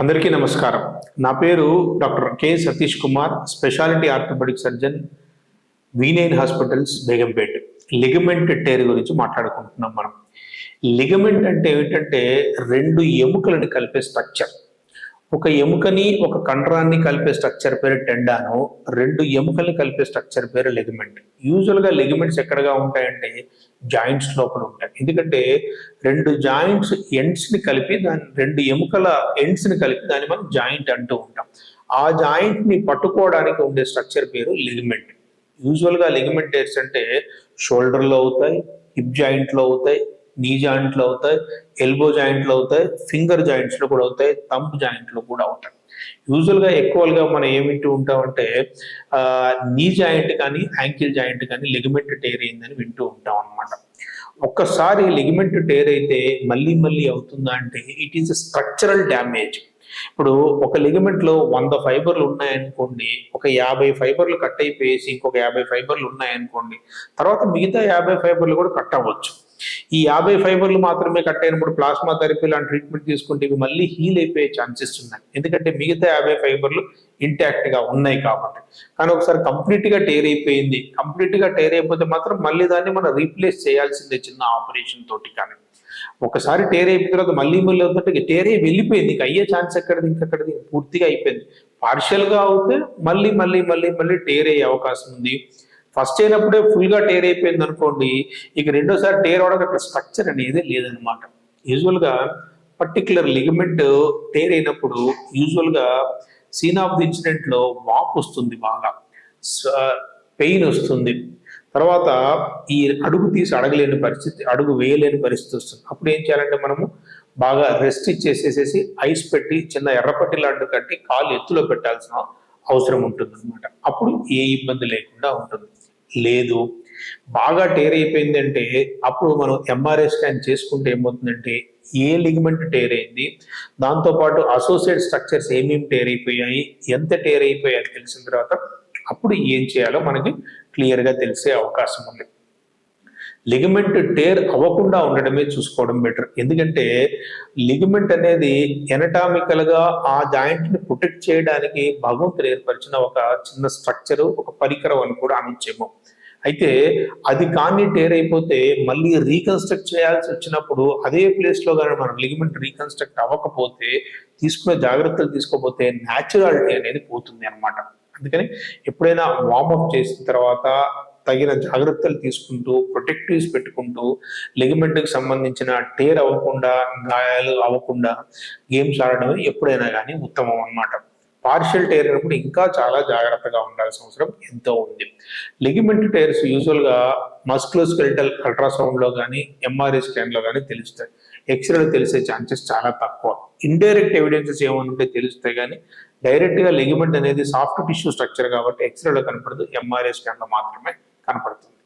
అందరికీ నమస్కారం. నా పేరు doctor K Satish Kumar speciality orthopaedic surgeon V9 hospitals Begumpet. Ligament tear గురించి మాట్లాడుకుంటున్నాం మనం. లిగమెంట్ అంటే ఏమిటంటే రెండు ఎముకలను కలిపే స్ట్రక్చర్. ఒక ఎముకని ఒక కండరాన్ని కలిపే స్ట్రక్చర్ పేరు టెండాను రెండు ఎముకల్ని కలిపే స్ట్రక్చర్ పేరు లెగమెంట్. యూజువల్గా లెగిమెంట్స్ ఎక్కడగా ఉంటాయంటే జాయింట్స్ లోపల ఉంటాయి. ఎందుకంటే రెండు జాయింట్స్ ఎండ్స్ని కలిపి దాని రెండు ఎముకల ఎండ్స్ని కలిపి దాన్ని మనం జాయింట్ అంటూ ఉంటాం. ఆ జాయింట్ని పట్టుకోవడానికి ఉండే స్ట్రక్చర్ పేరు లిగమెంట్. యూజువల్గా లిగమెంట్ టేర్స్ అంటే షోల్డర్లో అవుతాయి హిప్ జాయింట్లో అవుతాయి నీ జాయింట్లు అవుతాయి ఎల్బో జాయింట్లు అవుతాయి ఫింగర్ జాయింట్స్లో కూడా అవుతాయి తంప్ జాయింట్లో కూడా అవుతాయి. యూజువల్గా ఎక్కువగా మనం ఏం వింటూ ఉంటామంటే నీ జాయింట్ కానీ యాంకిల్ జాయింట్ కానీ లిగమెంట్ టేర్ అయిందని వింటూ ఉంటాం అనమాట ఒక్కసారి లిగమెంట్ టేర్ అయితే మళ్ళీ మళ్ళీ అవుతుందా అంటే ఇట్ ఈస్ స్ట్రక్చరల్ డ్యామేజ్ ఇప్పుడు ఒక లిగమెంట్లో వంద ఫైబర్లు ఉన్నాయనుకోండి ఒక యాభై ఫైబర్లు కట్ అయిపోయేసి ఇంకొక యాభై ఫైబర్లు ఉన్నాయనుకోండి తర్వాత మిగతా యాభై ఫైబర్లు కూడా కట్ అవ్వచ్చు. ఈ యాభై ఫైబర్లు మాత్రమే కట్ అయినప్పుడు ప్లాస్మా థెరపీ లాంటి ట్రీట్మెంట్ తీసుకుంటే ఇవి మళ్ళీ హీల్ అయిపోయే ఛాన్సెస్ ఉన్నాయి. ఎందుకంటే మిగతా యాభై ఫైబర్లు ఇంటాక్ట్గా ఉన్నాయి కాబట్టి. కానీ ఒకసారి కంప్లీట్గా టేర్ అయిపోయింది. కంప్లీట్గా టేర్ అయిపోతే మాత్రం మళ్ళీ దాన్ని మనం రీప్లేస్ చేయాల్సిందే చిన్న ఆపరేషన్ తోటి కానీ. ఒకసారి టేర్ అయిపోయిన తర్వాత మళ్ళీ మళ్ళీ అవుతుంటే టేర్ వెళ్ళిపోయింది. ఇంకా అయ్యే ఛాన్స్ ఎక్కడిది? ఇంకెక్కడిది పూర్తిగా అయిపోయింది. పార్షియల్గా అవుతే మళ్ళీ మళ్ళీ మళ్ళీ మళ్ళీ టేర్ అయ్యే అవకాశం ఉంది. ఫస్ట్ అయినప్పుడే ఫుల్గా టేర్ అయిపోయింది అనుకోండి ఇక రెండోసారి టేర్ అవడానికి అక్కడ స్ట్రక్చర్ అనేది లేదనమాట యూజువల్గా పర్టికులర్ లిగమెంట్ టేర్ అయినప్పుడు యూజువల్గా సీన్ ఆఫ్ ది ఇన్సిడెంట్లో వాప్ వస్తుంది బాగా. పెయిన్ వస్తుంది. తర్వాత ఈ అడుగు తీసి అడగలేని పరిస్థితి అడుగు వేయలేని పరిస్థితి వస్తుంది. అప్పుడు ఏం చేయాలంటే మనము బాగా రెస్ట్ ఇచ్చేసేసేసి ఐస్ పెట్టి చిన్న ఎర్రపట్టి లాంటి కట్టి కాలు ఎత్తులో పెట్టాల్సిన అవసరం ఉంటుంది అనమాట అప్పుడు ఏ ఇబ్బంది లేకుండా ఉంటుంది. లేదు. బాగా టేర్ అయిపోయింది అంటే అప్పుడు మనం ఎంఆర్ఐ స్కాన్ చేసుకుంటే ఏమవుతుందంటే ఏ లిగమెంట్ టేర్ అయింది దాంతోపాటు అసోసియేట్ స్ట్రక్చర్స్ ఏమేమి టేర్ అయిపోయాయి ఎంత టేర్ అయిపోయాయి తెలిసిన తర్వాత అప్పుడు ఏం చేయాలో మనకి క్లియర్గా తెలిసే అవకాశం ఉంది. లిగమెంట్ టేర్ అవ్వకుండా ఉండడమే చూసుకోవడం బెటర్ ఎందుకంటే లిగమెంట్ అనేది ఎనటామికల్గా ఆ జాయింట్ని ప్రొటెక్ట్ చేయడానికి భగవంతుడు ఏర్పరిచిన ఒక చిన్న స్ట్రక్చర్ ఒక పరికరం అని కూడా అనొచ్చేమో. అయితే అది కానీ టేర్ అయిపోతే మళ్ళీ రీకన్స్ట్రక్ట్ చేయాల్సి వచ్చినప్పుడు అదే ప్లేస్లో కానీ మనం లిగమెంట్ రీకన్స్ట్రక్ట్ అవ్వకపోతే తీసుకున్న జాగ్రత్తలు తీసుకోకపోతే న్యాచురాలిటీ అనేది పోతుంది అన్నమాట. అందుకని ఎప్పుడైనా వార్మప్ చేసిన తర్వాత తగిన జాగ్రత్తలు తీసుకుంటూ ప్రొటెక్టివ్స్ పెట్టుకుంటూ లిగమెంట్కి సంబంధించిన టేర్ అవ్వకుండా గాయాలు అవ్వకుండా గేమ్స్ ఆడడం ఎప్పుడైనా కానీ ఉత్తమం అన్నమాట. పార్షియల్ టైర్ అయినప్పుడు ఇంకా చాలా జాగ్రత్తగా ఉండాల్సిన అవసరం ఎంతో ఉంది. లిగమెంట్ టైర్స్ యూజువల్గా మస్క్లోస్కెలిటల్ అల్ట్రాసౌండ్లో కానీ ఎంఆర్ఐ స్కాన్లో కానీ తెలుస్తాయి. ఎక్స్రేలో తెలిసే ఛాన్సెస్ చాలా తక్కువ. ఇండైరెక్ట్ ఎవిడెన్సెస్ ఏమనుంటే తెలుస్తాయి కానీ డైరెక్ట్గా లిగమెంట్ అనేది సాఫ్ట్ టిష్యూ స్ట్రక్చర్ కాబట్టి ఎక్స్రేలో కనపడదు ఎంఆర్ఐ స్కాన్లో మాత్రమే. కనపడుతుంది.